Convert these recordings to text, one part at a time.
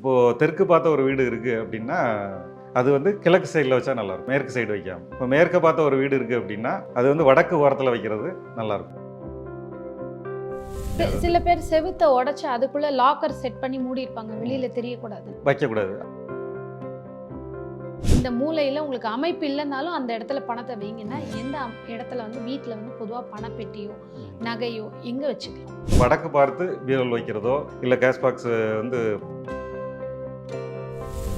இப்போது தெற்கு பார்த்த ஒரு வீடு இருக்குது அப்படின்னா அது வந்து கிழக்கு சைடில் வச்சா நல்லாயிருக்கும். மேற்கு சைடு வைக்காம. இப்போ மேற்க பார்த்த ஒரு வீடு இருக்குது அப்படின்னா அது வந்து வடக்கு ஓரத்தில் வைக்கிறது நல்லாயிருக்கும். சில பேர் செவுத்த உடைச்சு அதுக்குள்ள லாக்கர் செட் பண்ணி மூடி இருப்பாங்க வெளியில தெரியக்கூடாது. வைக்கக்கூடாது. இந்த மூலையில உங்களுக்கு அமைப்பு இல்லைனாலும் அந்த இடத்துல பணத்தை வைங்கன்னா எந்த இடத்துல வந்து வீட்ல வந்து பொதுவா பணப்பெட்டியோ நகையோ எங்க வச்சுக்கலாம்? வடக்கு பார்த்து பீரோல் வைக்கிறதோ இல்லை கேஷ் பாக்ஸ் வந்து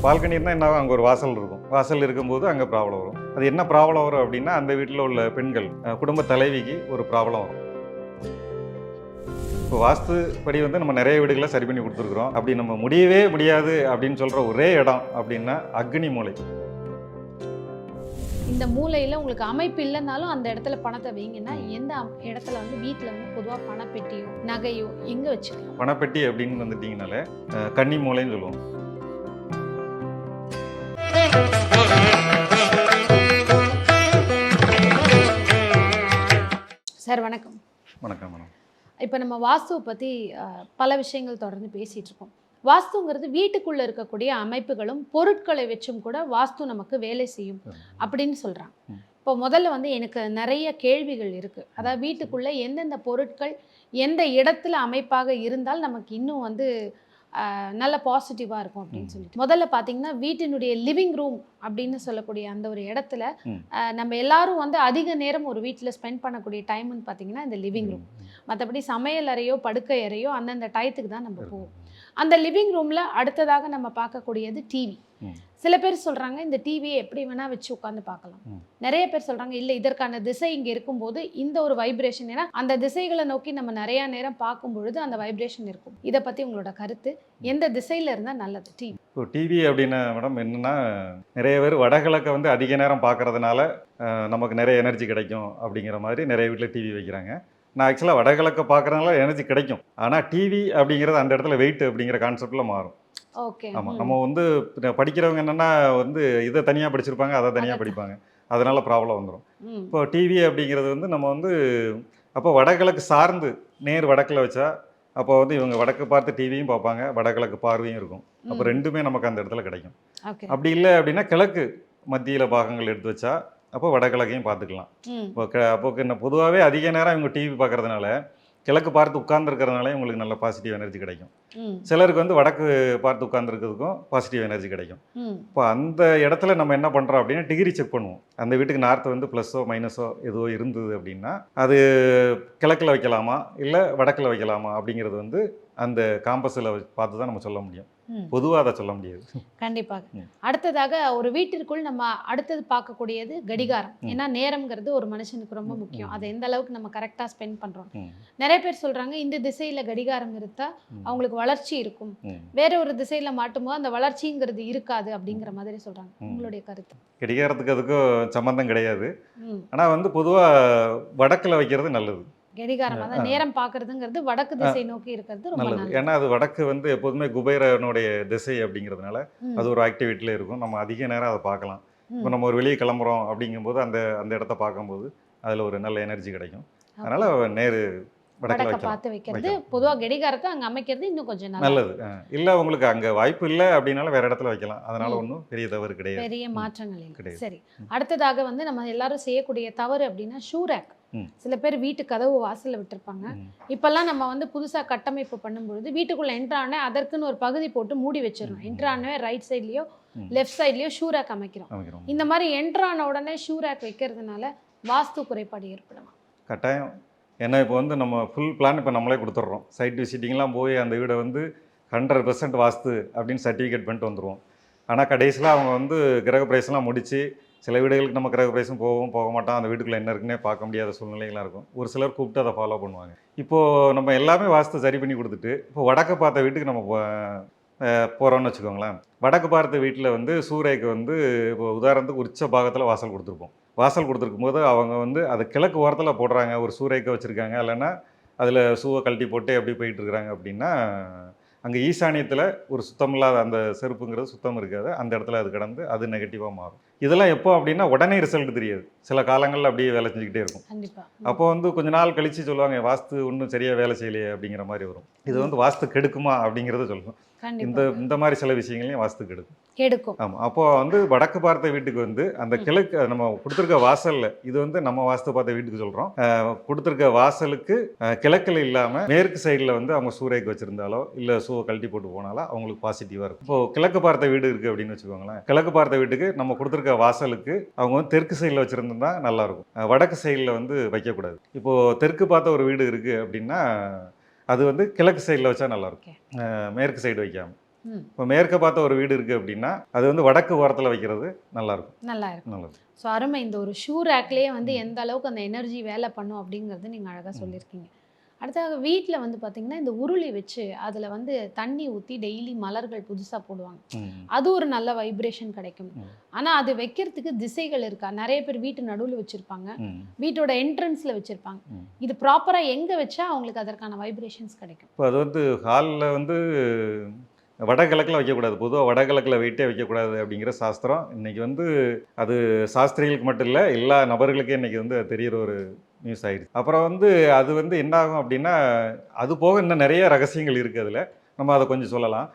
பால்கனி இருந்தால் என்ன? அங்கே ஒரு வாசல் இருக்கும். வாசல் இருக்கும்போது அங்கே ப்ராப்ளம் வரும். அது என்ன ப்ராப்ளம் வரும் அப்படின்னா அந்த வீட்டில் உள்ள பெண்கள் குடும்ப தலைவிக்கு ஒரு ப்ராப்ளம் வரும். இப்போ வாஸ்து படி வந்து நம்ம நிறைய வீடுகளை சரி பண்ணி கொடுத்துருக்குறோம். அப்படி நம்ம முடியவே முடியாது அப்படின்னு சொல்கிற ஒரே இடம் அப்படின்னா அக்னி மூலை இந்த மூலையில உங்களுக்கு அமைப்பு இல்லைனாலும் அந்த இடத்துல பணத்தை வைங்கன்னா எந்த இடத்துல வந்து வீட்ல வந்து பொதுவா பணப்பெட்டியோ நகையோ எங்க வச்சுக்கலாம்? பணப்பெட்டி அப்படின்னு வந்துட்டிங்கனாலே கன்னி மூலைன்னு சொல்லுவோம். சார் வணக்கம். வணக்கம் மேடம். இப்போ நம்ம வாஸ்துவை பற்றி பல விஷயங்கள் தொடர்ந்து பேசிகிட்டு இருக்கோம். வாஸ்துங்கிறது வீட்டுக்குள்ளே இருக்கக்கூடிய அமைப்புகளும் பொருட்களை வச்சும் கூட வாஸ்து நமக்கு வேலை செய்யும் அப்படின்னு சொல்கிறாங்க ம். இப்போ முதல்ல வந்து எனக்கு நிறைய கேள்விகள் இருக்குது அதாவது வீட்டுக்குள்ளே எந்தெந்த பொருட்கள் எந்த இடத்துல அமைப்பாக இருந்தால் நமக்கு இன்னும் வந்து நல்ல பாசிட்டிவாக இருக்கும் அப்படின்னு. சொல்லிட்டு. முதல்ல பார்த்தீங்கன்னா வீட்டினுடைய லிவிங் ரூம் அப்படின்னு சொல்லக்கூடிய அந்த ஒரு இடத்துல நம்ம எல்லாரும் வந்து அதிக நேரம் ஒரு வீட்டில் ஸ்பெண்ட் பண்ணக்கூடிய டைம்னு பார்த்தீங்கன்னா இந்த லிவிங் ரூம் மற்றபடி சமையல் அறையோ படுக்கை அறையோ அந்தந்த டயத்துக்கு தான் நம்ம போவோம். அந்த லிவிங் ரூமில் அடுத்ததாக நம்ம பார்க்கக்கூடியது டிவி. சில பேர் சொல்கிறாங்க இந்த டிவியை எப்படி வேணால் வச்சு உட்காந்து பார்க்கலாம். நிறைய பேர் சொல்கிறாங்க இல்லை இதற்கான திசை இங்கே இருக்கும்போது இந்த ஒரு வைப்ரேஷன் ஏன்னா அந்த திசைகளை நோக்கி நம்ம நிறையா நேரம் பார்க்கும் பொழுது அந்த வைப்ரேஷன் இருக்கும். இதை பற்றி உங்களோட கருத்து? எந்த திசையில் இருந்தால் நல்லது? டிவி இப்போ டிவி அப்படின்னா மேடம் என்னன்னா நிறைய பேர் வடகிழக்கை வந்து அதிக நேரம் பார்க்கறதுனால நமக்கு நிறைய எனர்ஜி கிடைக்கும் அப்படிங்கிற மாதிரி நிறைய வீட்டில் டிவி வைக்கிறாங்க. நான் ஆக்சுவலாக வடகிழக்கை பார்க்கறதுனால எனர்ஜி கிடைக்கும். ஆனால் டிவி அப்படிங்கிறது அந்த இடத்துல வெயிட் அப்படிங்கிற கான்செப்டில் மாறும். ஓகே ஆமாம் நம்ம வந்து படிக்கிறவங்க என்னென்னா வந்து இதை தனியாக படிச்சிருப்பாங்க அதை தனியாக படிப்பாங்க. அதனால ப்ராப்ளம் வந்துடும் இப்போ டிவி அப்படிங்கிறது வந்து நம்ம வந்து அப்போ வடகிழக்கு சார்ந்து நேர் வடக்கில் வச்சா அப்போ வந்து இவங்க வடக்கு பார்த்து டிவியும் பார்ப்பாங்க வடகிழக்கு பார்வையும் இருக்கும். அப்போ. ரெண்டுமே நமக்கு அந்த இடத்துல கிடைக்கும். அப்படி இல்லை அப்படின்னா கிழக்கு மத்தியில் பாகங்கள் எடுத்து வச்சா அப்போ வடகிழக்கையும் பார்த்துக்கலாம். இப்போ க அப்போ என்ன பொதுவாகவே அதிக நேரம் இவங்க டிவி பார்க்கறதுனால கிழக்கு பார்த்து உட்கார்ந்துருக்கிறதுனால இவங்களுக்கு நல்ல பாசிட்டிவ் எனர்ஜி கிடைக்கும். சிலருக்கு வந்து வடக்கு பார்த்து உட்கார்ந்துருக்கிறதுக்கும் பாசிட்டிவ் எனர்ஜி கிடைக்கும். இப்போ அந்த இடத்துல நம்ம என்ன பண்ணுறோம் அப்படின்னா டிகிரி செக் பண்ணுவோம். அந்த வீட்டுக்கு நார்த்து வந்து ப்ளஸ்ஸோ மைனஸோ ஏதோ இருந்தது அப்படின்னா அது கிழக்கில் வைக்கலாமா? இல்லை வடக்கில் வைக்கலாமா அப்படிங்கிறது வந்து அந்த காம்பஸில் பார்த்து தான் நம்ம சொல்ல முடியும். பொதுவாக அதை சொல்ல முடியாது. கண்டிப்பாக. அடுத்ததாக ஒரு வீட்டிற்குள் நம்ம அடுத்தது பார்க்கக்கூடியது கடிகாரம். ஏன்னா நேரம்ங்கிறது ஒரு மனுஷனுக்கு ரொம்ப முக்கியம். அதை எந்த அளவுக்கு நம்ம கரெக்டாக ஸ்பெண்ட் பண்ணுறோம் நிறைய பேர் சொல்றாங்க இந்த திசையில கடிகாரம் இருந்தா ம், அவங்களுக்கு வளர்ச்சி இருக்கும். வேற ஒரு திசையில மாட்டும்போது அந்த வளர்ச்சிங்கிறது இருக்காது அப்படிங்கிற மாதிரி சொல்றாங்க. ம். உங்களுடைய கருத்து? கடிகாரத்துக்கு அதுக்கும் சம்மந்தம் கிடையாது. ஆனால் வந்து பொதுவாக வடக்கில் வைக்கிறது நல்லது. கடிகாரம் அதான் நேரம் பார்க்கறதுங்கிறது வடக்கு திசை நோக்கி இருக்கிறது ரொம்ப நல்லது. ஏன்னா அது வடக்கு வந்து எப்போதுமே குபேரனுடைய திசை அப்படிங்கிறதுனால. அது ஒரு ஆக்டிவிட்டியில் இருக்கும். நம்ம அதிக நேரம் அதை பார்க்கலாம். இப்போ நம்ம ஒரு வெளியே கிளம்புறோம் அப்படிங்கும்போது அந்த அந்த இடத்த பார்க்கும்போது அதில் ஒரு நல்ல எனர்ஜி கிடைக்கும். அதனால நேரு வடக்க பார்த்து வைக்கிறது வைக்கலாம். பொதுவா கடிகாரத்தை அங்க அமைக்கிறது இன்னும் கொஞ்சம் நல்லது. இல்லை உங்களுக்கு அங்கே வாய்ப்பு இல்லை அப்படின்னால வேற இடத்துல வைக்கலாம். அதனால. ஒன்றும் பெரிய தவறு கிடையாது. பெரிய மாற்றங்கள் இல்லை. சரி. அடுத்ததாக வந்து நம்ம எல்லாரும் செய்யக்கூடிய தவறு அப்படின்னா ஷூ ரேக். சில பேர் வீட்டு கதவு வாசல்ல விட்டுருப்பாங்க. இப்பெல்லாம் நம்ம வந்து புதுசா கட்டமைப்பு பண்ணும்பொழுது வீட்டுக்குள்ள என்ட்ரானே அதற்குன்னு ஒரு பகுதி போட்டு மூடி வச்சிடணும். என்ட்ரானே ரைட் சைட்லயோ. லெஃப்ட் சைட்லயோ ஷூ ரேக் அமைக்கிறோம். இந்த மாதிரி என்ட்ரான உடனே ஷூ ரேக் வைக்கிறதுனால வாஸ்து குறைபாடு ஏற்படுமா? கட்டாயம். ஏன்னா இப்போ வந்து நம்ம ஃபுல் பிளான் இப்போ நம்மளே கொடுத்துட்றோம். சைட் விசிட்டிங்லாம் போய் அந்த வீடை வந்து ஹண்ட்ரட் பெர்சன்ட் வாஸ்து அப்படின்னு சர்டிஃபிகேட் பண்ணிட்டு வந்துடுவோம் ஆனால் கடைசியில் அவங்க வந்து கிரக பிரவேசம்லாம் முடித்து சில வீடுகளுக்கு நம்ம கிரக போகவும் போக மாட்டோம். அந்த வீட்டுக்குள்ளே என்ன இருக்குன்னே பார்க்க முடியாத சூழ்நிலைகளாக இருக்கும். ஒரு சிலர் கூப்பிட்டு அதை ஃபாலோ பண்ணுவாங்க. இப்போது நம்ம எல்லாமே வாஸ்து சரி பண்ணி கொடுத்துட்டு இப்போ வடக்கு பார்த்த வீட்டுக்கு நம்ம போகிறோம்னு வச்சுக்கோங்களேன். வடக்கு பார்த்த வீட்டில் வந்து சூரியக்கு வந்து இப்போ உதாரணத்துக்கு உச்ச பாகத்தில் வாசல் கொடுத்துருப்போம். வாசல் கொடுத்துருக்கும் போது அவங்க வந்து அது கிழக்கு ஓரத்தில் போடுறாங்க. ஒரு சூரியக்க வச்சுருக்காங்க. இல்லைன்னா அதில் சூவை கழட்டி போட்டு எப்படி போயிட்டுருக்குறாங்க அப்படின்னா அங்கே ஈசானியத்தில் ஒரு சுத்தம் இல்லாத அந்த செருப்புங்கிறது சுத்தம் இருக்காது. அந்த இடத்துல அது கடந்து அது நெகட்டிவாக மாறும். இதெல்லாம் எப்போ அப்படின்னா உடனே ரிசல்ட் தெரியாது. சில காலங்களில் அப்படியே வேலை செஞ்சுக்கிட்டே இருக்கும். அப்போ வந்து கொஞ்ச நாள் கழித்து சொல்லுவாங்க வாஸ்து ஒன்றும் சரியாக வேலை செய்யலையே அப்படிங்கிற மாதிரி வரும். இது வந்து வாஸ்து கெடுக்குமா அப்படிங்கிறத சொல்லணும் இந்த இந்த மாதிரி சில விஷயங்களையும் வாஸ்து கெடுக்கும். கெடுக்கும். ஆமாம் அப்போ வந்து வடக்கு பார்த்த வீட்டுக்கு வந்து அந்த. கிழக்கு நம்ம கொடுத்துருக்க வாசல்ல இது வந்து நம்ம வாஸ்து பார்த்த வீட்டுக்கு சொல்கிறோம் கொடுத்துருக்க வாசலுக்கு கிழக்குல இல்லாமல் மேற்கு சைடில் வந்து அவங்க சூறைக்கு வச்சிருந்தாலோ இல்லை ஷூவை கழட்டி போட்டு போனாலோ அவங்களுக்கு பாசிட்டிவாக இருக்கும். இப்போ கிழக்கு பார்த்த வீடு இருக்குது அப்படின்னு வச்சுக்கோங்களேன். கிழக்கு பார்த்த வீட்டுக்கு நம்ம கொடுத்துருக்க வாசலுக்கு அவங்க வந்து தெற்கு சைடில் வச்சுருந்தா நல்லாயிருக்கும் வடக்கு சைடில் வந்து வைக்கக்கூடாது. இப்போது தெற்கு பார்த்த ஒரு வீடு இருக்குது அப்படின்னா அது வந்து கிழக்கு சைடில் வச்சா நல்லாயிருக்கும். மேற்கு சைடு வைக்காம. ம். இப்போ மேற்க பார்த்த ஒரு வீடு இருக்குது அப்படின்னா அது வந்து வடக்கு ஓரத்தில் வைக்கிறது நல்லாயிருக்கும். நல்லா இருக்கும் நல்லது. ஸோ அருமை. இந்த ஒரு ஷூ ரேக்லேயே வந்து எந்த அளவுக்கு அந்த எனர்ஜி வேலை பண்ணும் அப்படிங்கிறது நீங்கள் அழகாக சொல்லியிருக்கீங்க. அடுத்ததாக வீட்டில் வந்து பார்த்தீங்கன்னா இந்த உருளி வச்சு அதில் வந்து தண்ணி ஊற்றி டெய்லி மலர்கள் புதுசாக போடுவாங்க. அது ஒரு நல்ல வைப்ரேஷன் கிடைக்கும். ஆனால் அது வைக்கிறதுக்கு திசைகள் இருக்கா நிறைய பேர் வீட்டு நடுவில் வச்சுருப்பாங்க. வீட்டோட என்ட்ரன்ஸில் வச்சுருப்பாங்க. இது ப்ராப்பராக எங்கே வச்சா அவங்களுக்கு அதற்கான வைப்ரேஷன்ஸ் கிடைக்கும் இப்போ அது வந்து ஹாலில் வந்து வடகிழக்கில் வைக்கக்கூடாது பொதுவாக வடகிழக்கில் வெயிட்டே வைக்கக்கூடாது அப்படிங்கிற சாஸ்திரம் இன்னைக்கு வந்து அது சாஸ்திரிகளுக்கு மட்டும் இல்லை எல்லா நபர்களுக்கும் இன்னைக்கு வந்து அது தெரியிற ஒரு நியூஸ் ஆயிடுச்சு. அப்புறம் வந்து அது வந்து என்ன ஆகும் அப்படின்னா அது போக இன்னும் நிறைய ரகசியங்கள் இருக்குது அதில். நம்ம அதை கொஞ்சம் சொல்லலாம்.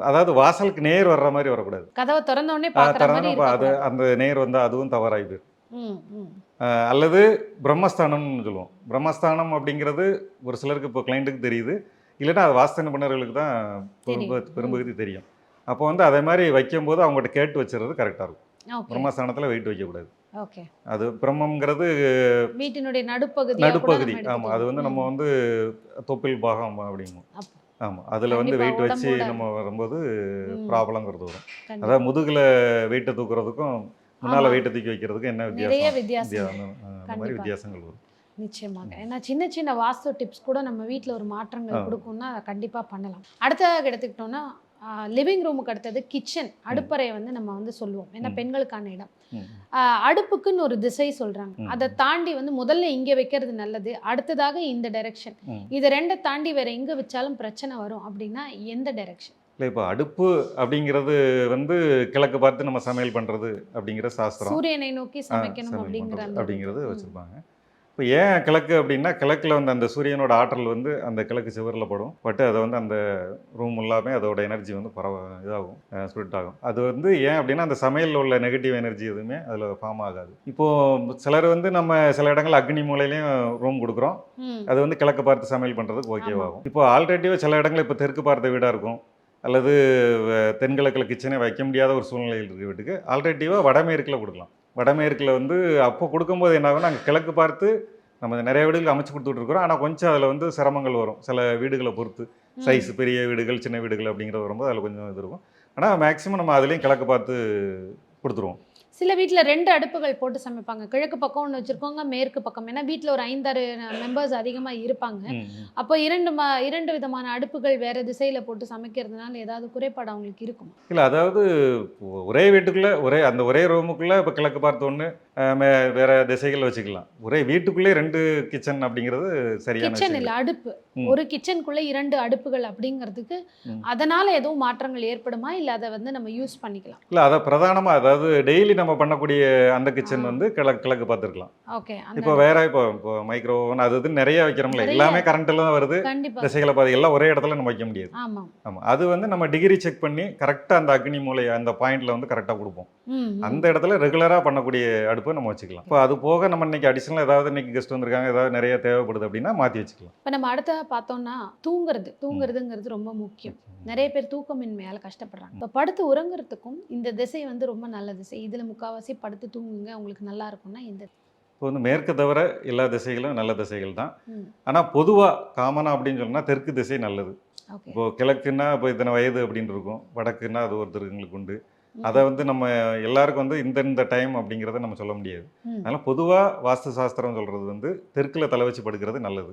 அதாவது வாசலுக்கு நேர் வர்ற மாதிரி வரக்கூடாது. கதவை திறந்த உடனே ஆ, பார்க்குற மாதிரி திறந்தா அது. அந்த நேர் வந்தால் அதுவும் தவறாகி போயிடும். அல்லது பிரம்மஸ்தானம்னு சொல்லுவோம். பிரம்மஸ்தானம் அப்படிங்கிறது ஒரு சிலருக்கு இப்போ கிளைண்ட்டுக்கு தெரியுது. இல்லைன்னா அது வாஸ்து நிபுணர்களுக்கு தான். பெரும்பகுதி தெரியும். அப்போ வந்து அதே மாதிரி வைக்கும்போது அவங்ககிட்ட கேட்டு வச்சுறது கரெக்டாக இருக்கும். பிரம்மஸ்தானத்தில் வெயிட் வைக்கக்கூடாது. அது பிரம்மங்கிறது வீட்டினுடைய நடுப்பகுதி நடுப்பகுதி. ஆமாம் அது வந்து நம்ம வந்து தொப்பில் பாகம் அப்படிங்குவோம். அப்போ. ஆமாம் அதில் வந்து வெயிட் வச்சு நம்ம வரும்போது ம். ப்ராப்ளங்கிறது வரும். அதாவது முதுகில் வெயிட்டை தூக்குறதுக்கும் முன்னால். வெயிட்டை தூக்கி வைக்கிறதுக்கும் என்ன நிறைய வித்தியாசம்? அந்த மாதிரி. வித்தியாசங்கள் வரும். நிச்சயமாக. ஏன்னா சின்ன சின்ன வாஸ்து டிப்ஸ் கூட நம்ம வீட்டில் ஒரு மாற்றங்கள். கொடுக்கும்னா கண்டிப்பாக பண்ணலாம். அடுத்ததாக எடுத்துக்கிட்டோம்னா லிவிங் ரூமுக்கு அடுத்தது கிச்சன். அடுப்பறையை வந்து நம்ம வந்து சொல்லுவோம். ஏன்னா. பெண்களுக்கான இடம். அடுப்புக்குன்னு ஒரு திசை சொல்றாங்க. அதை தாண்டி வந்து முதல்ல இங்கே வைக்கிறது நல்லது அடுத்ததாக இந்த டைரக்ஷன். இதை ரெண்டை தாண்டி வேற எங்கே வச்சாலும் பிரச்சனை வரும் அப்படின்னா எந்த டைரக்ஷன் இல்லை இப்போ அடுப்பு அப்படிங்கிறது வந்து கிழக்கு பார்த்து நம்ம சமையல் பண்ணுறது அப்படிங்கிற சாஸ்திரம் சூரியனை நோக்கி சமைக்கணும் அப்படிங்கிறது ம். வச்சுருப்பாங்க இப்போ ஏன் கிழக்கு அப்படின்னா கிழக்கில் வந்து அந்த சூரியனோட ஆற்றல் வந்து அந்த கிழக்கு சுவரில் படும். பட்டு அதை வந்து அந்த ரூம் எல்லாமே அதோட எனர்ஜி வந்து பரவ இதாகும் ஸ்ப்ரிட் ஆகும். அது வந்து ஏன் அப்படின்னா அந்த சமையலில் உள்ள நெகட்டிவ் எனர்ஜி எதுவுமே அதில் ஃபார்ம் ஆகாது. இப்போது சிலர் வந்து நம்ம சில இடங்கள் அக்னி மூலையிலையும் ரூம் கொடுக்குறோம். அது வந்து கிழக்கு பார்த்து சமையல் பண்ணுறதுக்கு. ஓகேவாகும் இப்போ ஆல்ரெடிவாக சில இடங்கள் இப்போ தெற்கு பார்த்த வீடாக இருக்கும். அல்லது தென்கிழக்கில் கிச்சனே வைக்க முடியாத ஒரு சூழ்நிலையில் இருக்க வீட்டுக்கு ஆல்ரெடிவாக வடமேற்கில் கொடுக்கலாம். வடமேற்கில் வந்து அப்போ கொடுக்கும்போது என்ன ஆகும்னா அங்கே கிழக்கு பார்த்து நம்ம நிறைய வீடுகள் அமைச்சு கொடுத்துட்டு இருக்கிறோம். ஆனால் கொஞ்சம் அதில் வந்து சிரமங்கள் வரும். சில வீடுகளை பொறுத்து. சைஸ் பெரிய வீடுகள் சின்ன வீடுகள் அப்படிங்கிறது வரும்போது அதில் கொஞ்சம் இது இருக்கும். ஆனால் மேக்ஸிமம் நம்ம அதுலேயும் கிழக்கு பார்த்து கொடுத்துருவோம். சில வீட்டில் ரெண்டு அடுப்புகள் போட்டு சமைப்பாங்க. கிழக்கு பக்கம் ஒன்று வச்சுருக்கோங்க மேற்கு பக்கம். ஏன்னா வீட்டில் ஒரு ஐந்தாறு மெம்பர்ஸ் அதிகமாக இருப்பாங்க. அப்போ இரண்டு ம இரண்டு விதமான அடுப்புகள் வேற திசையில் போட்டு சமைக்கிறதுனால ஏதாவது குறைபாடு அவங்களுக்கு இருக்குமா? இல்லை அதாவது ஒரே வீட்டுக்குள்ளே ஒரே அந்த ஒரே ரூமுக்குள்ளே இப்போ கிழக்கு பார்த்த ஒன்று வேற திசைகள் வச்சுக்கலாம். ஒரே வீட்டுக்குள்ளே ரெண்டு கிச்சன் அப்படிங்கிறது சரியான கிச்சன் இல்லை அடுப்பு. ஒரு கிச்சனுக்குள்ள இரண்டு அடுப்புகள் அப்படிங்கிறதுக்கு. அதனால எதுவும் மாற்றங்கள் ஏற்படுமா? இல்லை அதை வந்து நம்ம யூஸ் பண்ணிக்கலாம்? இல்லை அதை பிரதானமாக அதாவது டெய்லி நம்ம பண்ணக்கூடிய அந்த கிச்சன். வந்து கிழக்கு கிழக்கு பார்த்துருக்கலாம். ஓகே இப்போ வேற இப்போ இப்போ மைக்ரோ ஓவன் அது இது நிறைய வைக்கிறோம்ல. எல்லாமே கரண்ட்டில் தான் வருது. திசைகளை பார்த்து எல்லாம் ஒரே இடத்துல நம்ம வைக்க முடியாது. ஆமாம் அது வந்து நம்ம டிகிரி செக் பண்ணி கரெக்டாக அந்த அக்னி மூலை அந்த பாயிண்ட்ல வந்து கரெக்டாக கொடுப்போம். அந்த இடத்துல ரெகுலராக பண்ணக்கூடிய அடுப்பை நம்ம வச்சுக்கலாம். இப்போ அது போக நம்ம இன்னைக்கு அடிஷனல் ஏதாவது இன்னைக்கு கெஸ்ட் வந்திருக்காங்க ஏதாவது நிறைய தேவைப்படுது அப்படின்னா மாற்றி வச்சுக்கலாம். இப்போ நம்ம அடுத்ததாக பார்த்தோம்னா தூங்குறது தூங்குறதுங்கிறது ரொம்ப முக்கியம். நிறைய பேர் தூக்கமின்மையால் கஷ்டப்படுறாங்க. இப்போ படுத்து உறங்குறதுக்கும் இந்த திசை வந்து ரொம்ப நல்ல திசை. இதில் முக்கால்வாசி படுத்து தூங்குங்க உங்களுக்கு நல்லா இருக்கும்னா இந்த இப்போ வந்து மேற்கு தவிர எல்லா திசைகளும் நல்ல திசைகள் தான். ஆனால் பொதுவாக காமனாக அப்படின்னு சொன்னா தெற்கு திசை நல்லது. இப்போ கிழக்குன்னா இப்போ இத்தனை வயது அப்படின்னு இருக்கும். வடக்குன்னா அது ஒருத்தருங்களுக்கு உண்டு. அதை வந்து நம்ம எல்லாருக்கும் வந்து இந்த இந்த டைம் அப்படிங்கிறத நம்ம சொல்ல முடியாது. அதனால பொதுவாக வாஸ்து சாஸ்திரம் சொல்றது வந்து தெற்குல தலை வச்சு படுக்கிறது நல்லது.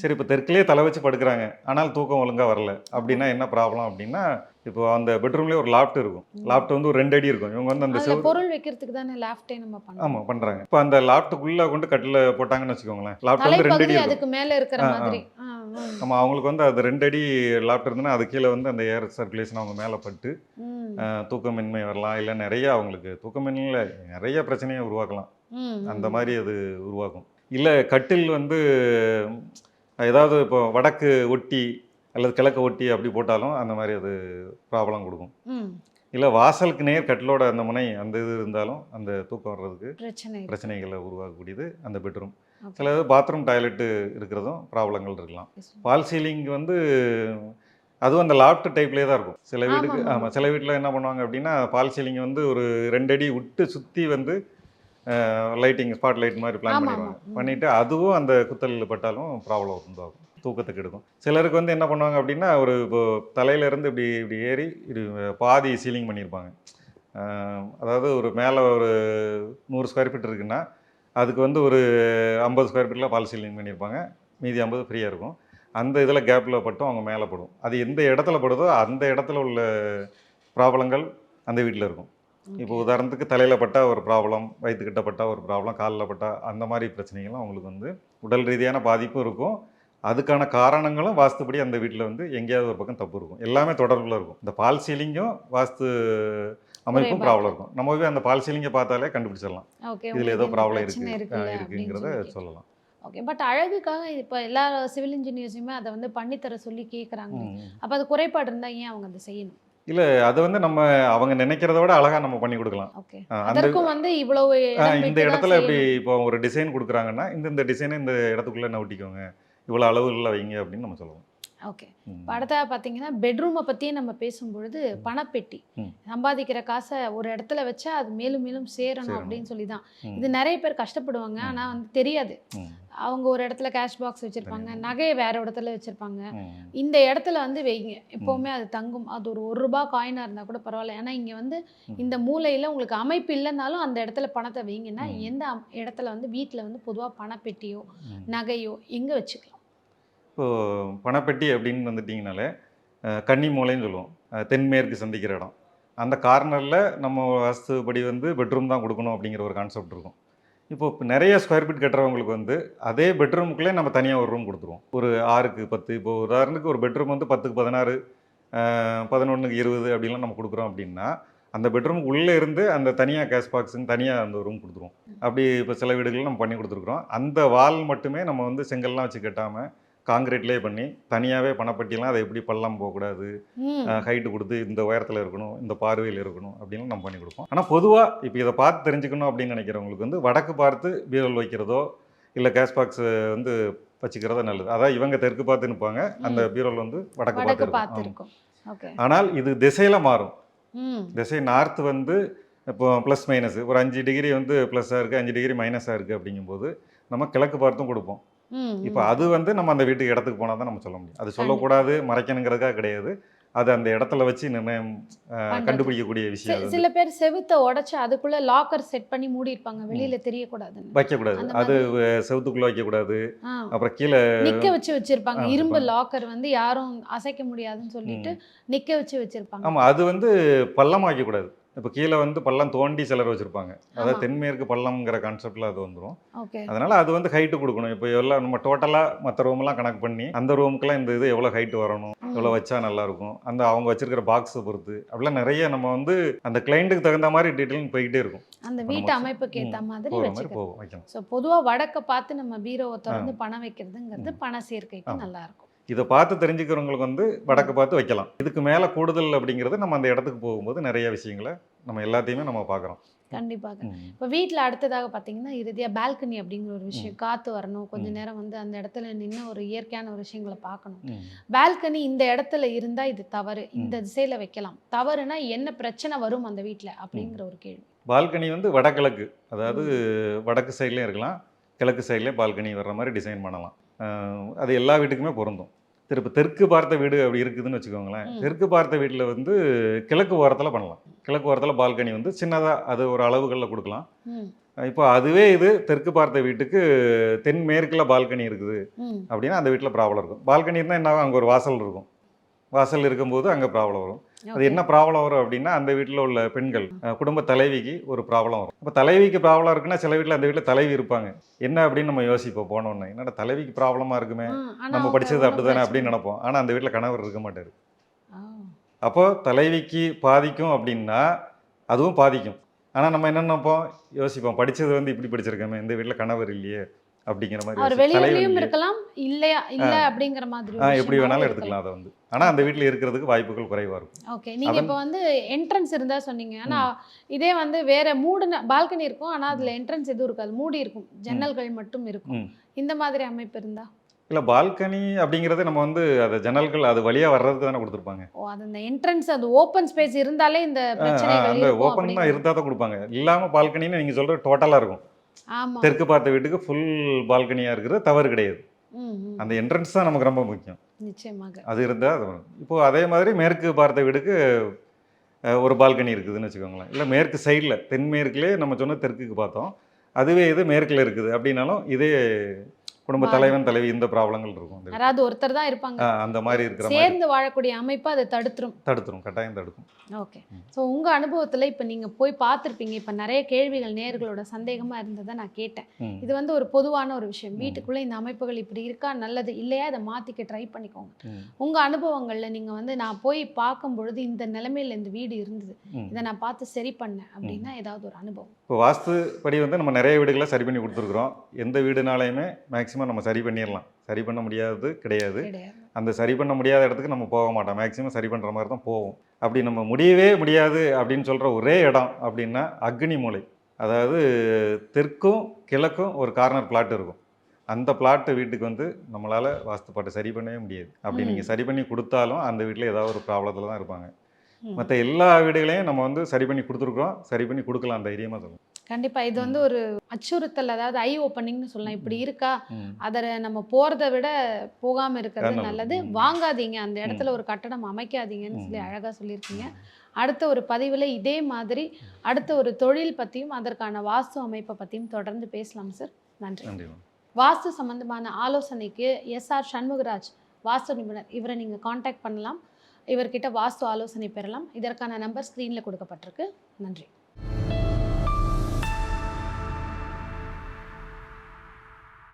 சரி இப்போ தெற்குலேயே தலை வச்சு படுக்கிறாங்க. ஆனால் தூக்கம் ஒழுங்கா வரல. அப்படின்னா என்ன ப்ராப்ளம் அப்படின்னா இப்போ அந்த பெட்ரூம்லேயே ஒரு லாஃப்ட் இருக்கும். லாஃப்ட் வந்து ஒரு ரெண்டு அடி இருக்கும். இவங்க வந்து அந்த பொருள் வைக்கிறதுக்கு தானே லேஃப்டே நம்ம பண்ணோம் ஆமாம் பண்ணுறாங்க இப்போ அந்த லாஃப்ட்டுக்குள்ளே கொண்டு கட்டில் போட்டாங்கன்னு வச்சுக்கோங்களேன். லாஃப்ட் வந்து ரெண்டு அடி அதுக்கு மேல இருக்கிற. மாதிரி. நம்ம அவங்களுக்கு வந்து அது ரெண்டு அடி லாஃப்ட் இருந்ததுன்னா அது கீழே வந்து அந்த ஏர் சர்க்குலேஷன் அவங்க மேலே பட்டு தூக்கமின்மை வரலாம். இல்லை நிறைய அவங்களுக்கு தூக்கமின்மையில் நிறைய பிரச்சனையை உருவாக்கலாம். அந்த மாதிரி அது உருவாக்கும் இல்லை கட்டில் வந்து ஏதாவது இப்போ வடக்கு ஒட்டி அல்லது கிழக்க ஒட்டி அப்படி போட்டாலும் அந்த மாதிரி அது ப்ராப்ளம் கொடுக்கும் இல்லை வாசலுக்கு நேர் கட்டிலோட அந்த முனை அந்த இது இருந்தாலும் அந்த தூக்கம் வர்றதுக்கு. பிரச்சனைகளை உருவாக்கக்கூடியது அந்த பெட்ரூம் Okay. சில பாத்ரூம் டாய்லெட்டு இருக்கிறதும் ப்ராப்ளங்கள் இருக்கலாம். பால் சீலிங் வந்து அதுவும் அந்த லாஃப்ட் டைப்லேயே தான் இருக்கும் சில வீட்டுக்கு ஆமா. ஆமாம் சில வீட்டில் என்ன பண்ணுவாங்க அப்படின்னா பால் சீலிங் வந்து ஒரு ரெண்டு அடி விட்டு சுற்றி வந்து லைட்டிங் ஸ்பாட் லைட் மாதிரி பிளான் பண்ணிடுவாங்க. பண்ணிவிட்டு அதுவும் அந்த குத்தல் பட்டாலும் ப்ராப்ளம் உண்டாகும் தூக்கத்துக்கு எடுக்கும். சிலருக்கு வந்து என்ன பண்ணுவாங்க அப்படின்னா ஒரு இப்போ தலையில இருந்து இப்படி இப்படி ஏறி இது பாதி சீலிங் பண்ணியிருப்பாங்க. அதாவது ஒரு மேலே ஒரு நூறு ஸ்கொயர் ஃபீட் இருக்குன்னா அதுக்கு வந்து ஒரு ஐம்பது ஸ்கொயர் ஃபீட்டில் பால் சீலிங் பண்ணியிருப்பாங்க. மீதி ஐம்பது ஃப்ரீயாக இருக்கும். அந்த இதில் கேப்பில் பட்டும் அவங்க மேலே படும். அது எந்த இடத்துல படுதோ அந்த இடத்துல உள்ள ப்ராப்ளங்கள் அந்த வீட்டில் இருக்கும். இப்போ உதாரணத்துக்கு தலையில் பட்டா ஒரு ப்ராப்ளம் வயிற்றுக்கிட்ட பட்டா ஒரு ப்ராப்ளம் காலில் பட்டா அந்த மாதிரி பிரச்சனைகளும் அவங்களுக்கு வந்து உடல் ரீதியான பாதிப்பும் இருக்கும். அதுக்கான காரணங்களும் வாஸ்துபடி அந்த வீட்டில் வந்து எங்கேயாவது ஒரு பக்கம் தப்பு இருக்கும். எல்லாமே தொடர்பில் இருக்கும். இந்த பால் சீலிங்கும் வாஸ்து அமைப்பும். ப்ராப்ளம் இருக்கும். நம்ம போய் அந்த பால் சீலிங்கை பார்த்தாலே கண்டுபிடிச்சிடலாம். இதில் ஏதோ ப்ராப்ளம் இருக்கு இருக்குங்கிறத சொல்லலாம். ஓகே பட் அழகுக்காக இப்போ எல்லா சிவில் இன்ஜினியர்ஸுமே அதை வந்து பண்ணித்தர சொல்லி கேட்குறாங்க. அப்போ அது குறைபாடு இருந்தால் ஏன் அவங்க அதை செய்யணும்? இல்லை அது வந்து நம்ம அவங்க நினைக்கிறத விட அழகாக நம்ம பண்ணி கொடுக்கலாம். அதற்கும் வந்து இவ்வளவு இந்த இடத்துல இப்படி. இப்போ ஒரு டிசைன் கொடுக்குறாங்கன்னா இந்த இந்த டிசைனை இந்த இடத்துக்குள்ளே நவுட்டிக்கோங்க. இவ்வளோ அளவுகளில் வைங்க அப்படின்னு நம்ம சொல்லுவோம் ஓகே அடுத்தா பார்த்தீங்கன்னா பெட்ரூமை பற்றியே நம்ம பேசும்பொழுது பணப்பெட்டி. சம்பாதிக்கிற காசை ஒரு இடத்துல வச்சா அது மேலும் மேலும் சேரணும். அப்படின்னு சொல்லி தான். இது நிறைய பேர் கஷ்டப்படுவாங்க. ஆனால் வந்து தெரியாது. அவங்க ஒரு இடத்துல கேஷ் பாக்ஸ் வச்சுருப்பாங்க. நகையை வேற இடத்துல வச்சுருப்பாங்க. இந்த இடத்துல வந்து வைங்க எப்போவுமே அது தங்கும் அது ஒரு ஒரு ரூபா காயினாக இருந்தால் கூட பரவாயில்ல ஏன்னா இங்கே வந்து. இந்த மூலையில் உங்களுக்கு அமைப்பு இல்லைனாலும் அந்த இடத்துல பணத்தை வைங்கன்னா. எந்த இடத்துல வந்து வீட்டில் வந்து பொதுவாக பணப்பெட்டியோ. நகையோ எங்கே வச்சுக்கலாம் இப்போ பணப்பெட்டி அப்படின்னு வந்துட்டிங்கனாலே கன்னி மூலைன்னு சொல்லுவோம். தென்மேற்கு சந்திக்கிற இடம். அந்த கார்னரில் நம்ம வசதிப்படி வந்து பெட்ரூம் தான் கொடுக்கணும் அப்படிங்கிற ஒரு கான்செப்ட் இருக்கும். இப்போ நிறைய ஸ்கொயர் ஃபீட் கட்டுறவங்களுக்கு வந்து அதே பெட்ரூமுக்குள்ளே நம்ம தனியாக ஒரு ரூம் கொடுத்துருவோம். ஒரு ஆறுக்கு பத்து இப்போ உதாரணத்துக்கு ஒரு பெட்ரூம் வந்து பத்துக்கு பதினாறு பதினொன்றுக்கு இருபது அப்படிலாம் நம்ம கொடுக்குறோம் அப்படின்னா அந்த பெட்ரூமுக்கு உள்ளே இருந்து அந்த தனியாக கேஷ் பாக்ஸுன்னு தனியாக அந்த ரூம் கொடுத்துருவோம். அப்படி இப்போ சில வீடுகளில் நம்ம பண்ணி கொடுத்துருக்குறோம். அந்த வால் மட்டுமே நம்ம வந்து செங்கல்லாம் வச்சு கட்டாமல் காங்கிரீட்லேயே பண்ணி தனியாகவே பணப்பட்டியெல்லாம் அதை எப்படி பள்ளம் போகக்கூடாது? ஹைட்டு கொடுத்து இந்த உயரத்தில் இருக்கணும் இந்த பார்வையில் இருக்கணும் அப்படின்னு நம்ம பண்ணி கொடுப்போம். ஆனால் பொதுவாக இப்போ இதை பார்த்து தெரிஞ்சுக்கணும் அப்படின்னு நினைக்கிறவங்களுக்கு வந்து வடக்கு பார்த்து பீரல் வைக்கிறதோ இல்லை கேஷ் பாக்ஸ் வந்து வச்சுக்கிறதோ நல்லது. அதான் இவங்க தெற்கு பார்த்து நிற்பாங்க அந்த பீரோல் வந்து வடக்கு பார்த்து இருக்கும். ஆனால் இது திசையில் மாறும். திசை நார்த் வந்து இப்போ ப்ளஸ் மைனஸ் ஒரு அஞ்சு டிகிரி வந்து ப்ளஸ்ஸாக இருக்குது அஞ்சு டிகிரி மைனஸாக இருக்குது அப்படிங்கும்போது நம்ம கிழக்கு பார்த்தும் கொடுப்போம். இப்போ அது வந்து நம்ம அந்த வீட்டுக்கு இடத்துக்கு போனால் தான் நம்ம சொல்ல முடியும். அது சொல்லக்கூடாது மறைக்கணுங்கிறதுக்காக கிடையாது. அது அந்த இடத்துல வச்சு நிர்ணயம். கண்டுபிடிக்கக்கூடிய விஷயம் சில பேர் செவுத்த உடைச்சு அதுக்குள்ள லாக்கர் செட் பண்ணி மூடி இருப்பாங்க வெளியில தெரியக்கூடாதுன்னு. வைக்கக்கூடாது. அது செவுத்துக்குள்ள வைக்கக்கூடாது. அப்புறம் கீழே நிக்க வச்சு வச்சிருப்பாங்க. இரும்பு. லாக்கர் வந்து யாரும் அசைக்க முடியாதுன்னு சொல்லிட்டு நிக்க வச்சு வச்சிருப்பாங்க. ஆமாம் அது வந்து பள்ளம் வைக்கக்கூடாது இப்போ கீழே வந்து பள்ளம் தோண்டி சிலர் வச்சுருப்பாங்க. அதாவது. தென்மேற்கு பள்ளம்ங்கிற கான்செப்டில் அது வந்துடும் அதனால அது வந்து ஹைட்டு கொடுக்கணும். இப்போ எல்லாம் நம்ம டோட்டலாக மற்ற ரூம்லாம் கணக்கு பண்ணி அந்த ரூமுக்குலாம் இந்த இது எவ்வளோ ஹைட் வரணும் எவ்வளோ வச்சா நல்லா இருக்கும் அந்த அவங்க வச்சிருக்கிற பாக்ஸை பொறுத்து. அப்படிலாம் நிறைய நம்ம வந்து அந்த கிளைண்ட்டுக்கு தகுந்த மாதிரி டீட்டெயில் போய்கிட்டே இருக்கும். அந்த வீட்டு அமைப்புக்கு ம், மாதிரி போகும் ஸோ பொதுவா வடக்க பார்த்து நம்ம பீரோவை திறந்து பணம் வைக்கிறதுங்கிறது பண சேர்க்கைக்கு ஆமா. இதை பார்த்து தெரிஞ்சுக்கிறவங்களுக்கு வந்து வடக்கு பார்த்து வைக்கலாம். இதுக்கு மேலே கூடுதல் அப்படிங்கிறது நம்ம அந்த இடத்துக்கு போகும்போது நிறைய விஷயங்களை நம்ம எல்லாத்தையுமே நம்ம பார்க்குறோம். கண்டிப்பாக. இப்போ வீட்டில் அடுத்ததாக பார்த்தீங்கன்னா இறுதியாக பால்கனி அப்படிங்கிற ஒரு விஷயம் காற்று வரணும். கொஞ்ச. நேரம் வந்து அந்த இடத்துல நின்று ஒரு இயற்கையான ஒரு விஷயங்களை பார்க்கணும். பால்கனி இந்த இடத்துல இருந்தா இது தவறு. இந்த திசையில வைக்கலாம். தவறுனா என்ன பிரச்சனை வரும் அந்த வீட்ல அப்படிங்கிற ஒரு கேள்வி. பால்கனி வந்து வடகிழக்கு. அதாவது வடக்கு சைட்லேயும் இருக்கலாம் கிழக்கு சைட்லேயும் பால்கனி வர்ற மாதிரி டிசைன் பண்ணலாம். அது எல்லா வீட்டுக்குமே பொருந்தும். திருப்ப தெற்கு பார்த்த வீடு அப்படி இருக்குதுன்னு வச்சுக்கோங்களேன். தெற்கு பார்த்த வீட்டில் வந்து கிழக்கு ஓரத்தில் பண்ணலாம். கிழக்கு ஓரத்தில் பால்கனி வந்து சின்னதாக அது ஒரு அளவுகளில் கொடுக்கலாம். இப்போ அதுவே இது தெற்கு பார்த்த வீட்டுக்கு தென்மேற்கில் பால்கனி இருக்குது அப்படின்னா அந்த வீட்டில் ப்ராப்ளம் இருக்கும். பால்கனி இருந்தால் என்ன அங்கே ஒரு வாசல் இருக்கும். வாசல் இருக்கும்போது அங்கே ப்ராப்ளம் வரும். அது. என்ன ப்ராப்ளம் வரும் அப்படின்னா அந்த வீட்டில் உள்ள பெண்கள் குடும்ப தலைவிக்கு ஒரு ப்ராப்ளம் வரும். அப்போ தலைவிக்கு ப்ராப்ளம் இருக்குன்னா சில வீட்டில் அந்த வீட்டில் தலைவி இருப்பாங்க. என்ன அப்படின்னு நம்ம யோசிப்போம் போனோன்னே. என்னடா தலைவிக்கு ப்ராப்ளமாக இருக்குமே? நம்ம ஒண்ணும் அப்படிதானே பிரச்சனை அப்படின்னு நினைப்போம். ஆனால் அந்த வீட்டில் கணவர் இருக்க மாட்டார். ஆ, அப்போ தலைவிக்கு பாதிக்கும் அப்படின்னா அதுவும் பாதிக்கும். ஆனால் நம்ம என்ன நினைப்போம்? யோசிப்போம் படித்தது வந்து இப்படி படிச்சிருக்கோமே இந்த வீட்டில் கணவர் இல்லையே. அப்படிங்கிற மாதிரி அவர் தலைவலி. இருக்கலாம் இல்லையா இல்ல அப்படிங்கிற மாதிரி எப்படி வேணாலும் எடுத்துக்கலாம் அதை வந்து. ஆனா அந்த வீட்டில் இருக்கிறதுக்கு வாய்ப்புகள் குறைவா இருக்கும். ஓகே நீங்க இப்போ வந்து என்ட்ரன்ஸ் இருந்தா சொன்னீங்க. ஆனா இதே வந்து வேற மூடுன பால்கனி இருக்கும் ஆனா அதுல என்ட்ரன்ஸ் எதுவும் இருக்காது. மூடி இருக்கும். ஜன்னல்கள் மட்டும் இருக்கும். இந்த மாதிரி அமைப்பு இருந்தா? இல்ல பால்கனி அப்படிங்கறது நம்ம வந்து அது ஜன்னல்கள் அது வழியா வர்றதுக்கு தானே கொடுத்துருப்பாங்க. ஓ அது அந்த என்ட்ரன்ஸ் அது ஓப்பன் ஸ்பேஸ் இருந்தாலே இந்த அந்த ஓப்பன்லாம் அப்படிங்கிற- இருந்தால் தான் கொடுப்பாங்க. இல்லாம பால்கனின்னு நீங்க சொல்ற டோட்டலா இருக்கும். தெற்கு பார்த்த வீட்டுக்கு ஃபுல் பால்கனியா இருக்கிறது தவறு கிடையாது. அந்த என்ட்ரன்ஸ் தான் நமக்கு ரொம்ப முக்கியம். நிச்சயமாக. அது இருந்தால் அது வரும். இப்போ அதே மாதிரி மேற்கு பார்த்த வீடுக்கு ஒரு பால்கனி இருக்குதுன்னு வச்சுக்கோங்களேன். இல்லை மேற்கு சைடில் தென்மேற்குலேயே நம்ம சொன்ன தெற்குக்கு பார்த்தோம். அதுவே இது மேற்கில் இருக்குது. அப்படின்னாலும் இதே குடும்ப. தலைவன் தலைவி இந்த ப்ராப்ளங்கள் இருக்கும் யாராவது ஒருத்தர் தான் இருப்பாங்க. அந்த மாதிரி இருக்கிற சேர்ந்து வாழக்கூடிய அமைப்பு அதை தடுத்துரும். தடுத்துரும் கட்டாயம் தடுக்கும். ஓகே. ஸோ உங்க அனுபவத்துல இப்ப நீங்க போய் பார்த்திருப்பீங்க. இப்ப நிறைய கேள்விகள் நேர்களோட சந்தேகமா இருந்ததை நான் கேட்டேன். இது வந்து ஒரு பொதுவான ஒரு விஷயம். வீட்டுக்குள்ள இந்த அமைப்புகள் இப்படி இருக்கா நல்லது இல்லையா? இதை மாத்திக்க ட்ரை பண்ணிக்கோங்க. உங்க அனுபவங்கள்ல நீங்க வந்து நான் போய் பார்க்கும் பொழுது இந்த நிலைமையில இந்த வீடு இருந்தது. இதை நான் பார்த்து சரி பண்ணேன் அப்படின்னா ஏதாவது ஒரு அனுபவம். இப்போ வாஸ்து படி வந்து நம்ம நிறைய வீடுகளை சரி பண்ணி கொடுத்துருக்குறோம். எந்த வீடுனாலையுமே மேக்ஸிமம் நம்ம சரி பண்ணிடலாம். சரி பண்ண முடியாதது கிடையாது. அந்த சரி பண்ண முடியாத இடத்துக்கு நம்ம போக மாட்டோம். மேக்ஸிமம் சரி பண்ணுற மாதிரி தான் போவோம் அப்படி நம்ம முடியவே முடியாது அப்படின்னு சொல்கிற ஒரே இடம் அப்படின்னா அக்னி மூலை. அதாவது தெற்கும் கிழக்கும் ஒரு கார்னர் பிளாட் இருக்கும். அந்த பிளாட்டு வீட்டுக்கு வந்து நம்மளால் வாஸ்துப்பாட்டை சரி பண்ணவே முடியாது. அப்படி. நீங்கள் சரி பண்ணி கொடுத்தாலும் அந்த வீட்டில் ஏதாவது ஒரு ப்ராப்ளத்தில் தான் இருப்பாங்க. மற்ற எல்லா வீடுகளையும் நம்ம வந்து சரி பண்ணி கொடுத்துருக்குறோம். சரி பண்ணி கொடுக்கலாம் தைரியமாக சொல்லலாம் கண்டிப்பா. இது வந்து ஒரு அச்சுறுத்தல் அதாவது ஐ ஓப்பனிங்னு சொல்லலாம். இப்படி இருக்கா. அதை நம்ம போறதை விட போகாம இருக்கிறது நல்லது. வாங்காதீங்க. அந்த இடத்துல ஒரு கட்டடம் அமைக்காதீங்கன்னு சொல்லி. அழகா சொல்லியிருக்கீங்க. அடுத்த ஒரு பதிவில் இதே மாதிரி அடுத்த ஒரு தொழில் பற்றியும் அதற்கான வாஸ்து அமைப்பை பற்றியும் தொடர்ந்து பேசலாம் சார் நன்றி. வாஸ்து சம்பந்தமான ஆலோசனைக்கு எஸ்ஆர் சண்முகராஜ் வாஸ்து நிபுணர். இவரை நீங்கள் காண்டாக்ட் பண்ணலாம். இவர்கிட்ட வாஸ்து ஆலோசனை பெறலாம். இதற்கான நம்பர் ஸ்க்ரீனில் கொடுக்கப்பட்டிருக்கு. நன்றி.